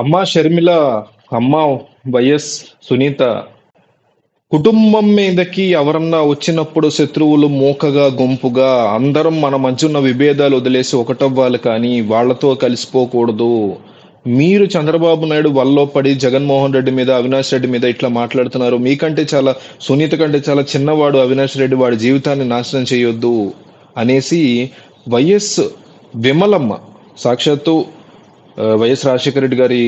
అమ్మ షర్మిల అమ్మ వైఎస్ సునీత కుటుంబం మీదకి ఎవరన్నా వచ్చినప్పుడు శత్రువులు మూకగా గుంపుగా అందరం మన మధ్య ఉన్న విభేదాలు వదిలేసి ఒకటవ్వాలి కానీ వాళ్ళతో కలిసిపోకూడదు. మీరు చంద్రబాబు నాయుడు వల్లో పడి జగన్మోహన్ రెడ్డి మీద అవినాష్ రెడ్డి మీద ఇట్లా మాట్లాడుతున్నారు. మీకంటే చాలా సునీత కంటే చాలా చిన్నవాడు అవినాష్ రెడ్డి వాడి జీవితాన్ని నాశనం చేయొద్దు అనేసి వైఎస్ విమలమ్మ సాక్షాత్తు Uh, వైఎస్ రాజశేఖర రెడ్డి గారి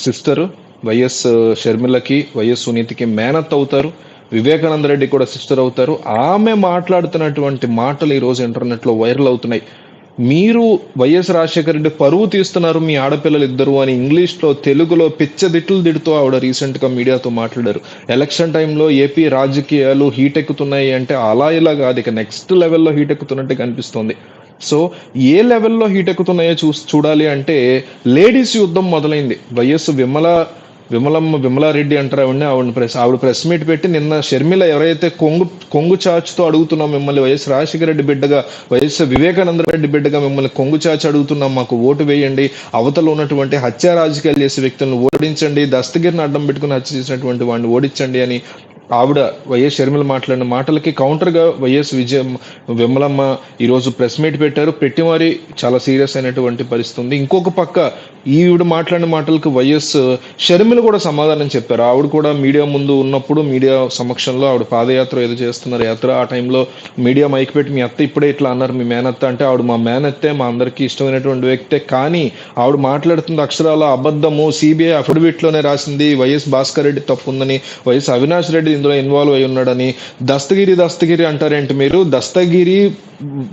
సిస్టర్ వైఎస్ uh, షర్మిలకి వైఎస్ సునీతికి మేనత్ అవుతారు. వివేకానంద రెడ్డి కూడా సిస్టర్ అవుతారు. ఆమె మాట్లాడుతున్నటువంటి మాటలు ఈరోజు ఇంటర్నెట్లో వైరల్ అవుతున్నాయి. మీరు వైఎస్ రాజశేఖర రెడ్డి పరువు తీస్తున్నారు మీ ఆడపిల్లలు ఇద్దరు అని ఇంగ్లీష్లో తెలుగులో పిచ్చదిట్లు దిడుతూ ఆవిడ రీసెంట్గా మీడియాతో మాట్లాడారు. ఎలక్షన్ టైంలో ఏపీ రాజకీయాలు హీట్ ఎక్కుతున్నాయి అంటే అలా ఇలా కాదు. ఇక నెక్స్ట్ లెవెల్లో హీట్ ఎక్కుతున్నట్టు కనిపిస్తుంది. సో ఏ లెవెల్లో హీట్ ఎక్కుతున్నాయో చూ చూడాలి అంటే లేడీస్ యుద్ధం మొదలైంది. వైఎస్ విమల విమలమ్మ విమలారెడ్డి అంటారు ఆవిడని. ఆవిడ ప్రెస్ ఆవిడ ప్రెస్ మీట్ పెట్టి నిన్న షర్మిల ఎవరైతే కొంగు కొంగు చాచుతో అడుగుతున్నాం మిమ్మల్ని వైఎస్ రాజశేఖర రెడ్డి బిడ్డగా వైఎస్ వివేకానంద రెడ్డి బిడ్డగా మిమ్మల్ని కొంగు చాచి అడుగుతున్నాం మాకు ఓటు వేయండి. అవతల ఉన్నటువంటి హత్య రాజకీయాలు చేసే వ్యక్తులను ఓడించండి. దస్తగిరిని అడ్డం పెట్టుకుని హత్య చేసినటువంటి వాడిని ఓడించండి అని ఆవిడ వైఎస్ షర్మిల మాట్లాడిన మాటలకి కౌంటర్గా వైఎస్ విజయ విమలమ్మ ఈరోజు ప్రెస్ మీట్ పెట్టారు. పెట్టి మరి చాలా సీరియస్ అయినటువంటి పరిస్థితి ఉంది. ఇంకొక పక్క ఈవిడ మాట్లాడిన మాటలకు వైఎస్ షర్మిల కూడా సమాధానం చెప్పారు. ఆవిడ కూడా మీడియా ముందు ఉన్నప్పుడు మీడియా సమక్షంలో ఆవిడ పాదయాత్ర ఏదో చేస్తున్నారు. యాత్ర ఆ టైంలో మీడియా మైక్ పెట్టి మీ అత్త ఇప్పుడే ఇట్లా అన్నారు. మీ మేనత్త అంటే ఆవిడ మా మేనత్తే మా అందరికీ ఇష్టమైనటువంటి వ్యక్తే. కానీ ఆవిడ మాట్లాడుతుంది అక్షరాల అబద్ధము సిబిఐ అఫిడవిట్లోనే రాసింది. వైఎస్ భాస్కర్ రెడ్డి తప్పు ఉందని వైఎస్ అవినాష్ రెడ్డి ఇందులో ఇన్వాల్వ్ అయి ఉన్నాడని. దస్తగిరి దస్తగిరి అంటారేంటి మీరు? దస్తగిరి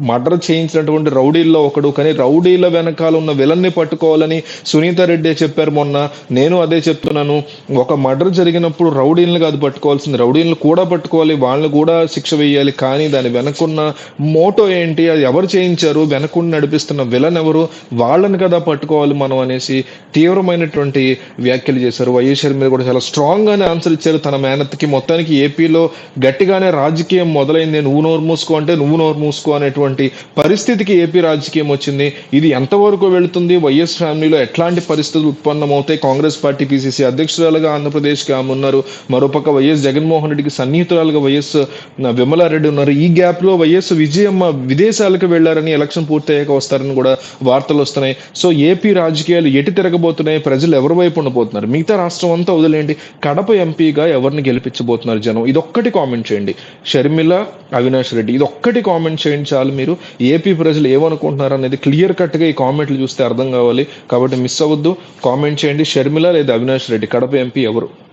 మర్డర్ చేయించినటువంటి రౌడీల్లో ఒకడు కానీ రౌడీల వెనకాల ఉన్న విలన్ని పట్టుకోవాలని సునీత రెడ్డి చెప్పారు మొన్న. నేను అదే చెప్తున్నాను. ఒక మర్డర్ జరిగినప్పుడు రౌడీలను కాదు పట్టుకోవాల్సింది. రౌడీలను కూడా పట్టుకోవాలి వాళ్ళని కూడా శిక్ష వేయాలి. కానీ దాని వెనకున్న మోటో ఏంటి? అది ఎవరు చేయించారు? వెనకుండి నడిపిస్తున్న విలన్ ఎవరు? వాళ్ళని కదా పట్టుకోవాలి మనం అనేసి తీవ్రమైనటువంటి వ్యాఖ్యలు చేశారు. వైఎస్ మీద కూడా చాలా స్ట్రాంగ్ గానే ఆన్సర్ ఇచ్చారు తన మేనత్కి మొత్తానికి ఏపీలో గట్టిగానే రాజకీయం మొదలైంది. నువ్వు నోరు మూసుకో అంటే నువ్వు నోరు మూసుకో అనేటువంటి పరిస్థితికి ఏపీ రాజకీయం వచ్చింది. ఇది ఎంతవరకు వెళుతుంది? వైఎస్ ఫ్యామిలీలో ఎట్లాంటి పరిస్థితులు ఉత్పన్నమవుతాయి? కాంగ్రెస్ పార్టీ పిసిసి అధ్యక్షురాలుగా ఆంధ్రప్రదేశ్కి ఆమె ఉన్నారు. మరోపక్క వైఎస్ జగన్మోహన్ రెడ్డికి సన్నిహితురాలుగా వైఎస్ విమలారెడ్డి ఉన్నారు. ఈ గ్యాప్లో వైఎస్ విజయమ్మ విదేశాలకు వెళ్ళారని ఎలక్షన్ పూర్తయ్యాక వస్తారని కూడా వార్తలు వస్తున్నాయి. సో ఏపీ రాజకీయాలు ఎటు తిరగబోతున్నాయి? ప్రజలు ఎవరి వైపు ఉండబోతున్నారు? మిగతా రాష్ట్రం అంతా వదిలేండి కడప ఎంపీగా ఎవరిని గెలిపించబోతున్నారు? జనం. ఇదొక్కటి కామెంట్ చేయండి. షర్మిల అవినాష్ రెడ్డి ఇది ఒక్కటి కామెంట్ చేయండి చాలు మీరు. ఏపీ ప్రజలు ఏమనుకుంటున్నారు అనేది క్లియర్ కట్గా ఈ కామెంట్లు చూస్తే అర్థం కావాలి. కాబట్టి మిస్ అవ్వద్దు. కామెంట్ చేయండి. షర్మిల లేదా అవినాష్ రెడ్డి కడప ఎంపీ ఎవరు?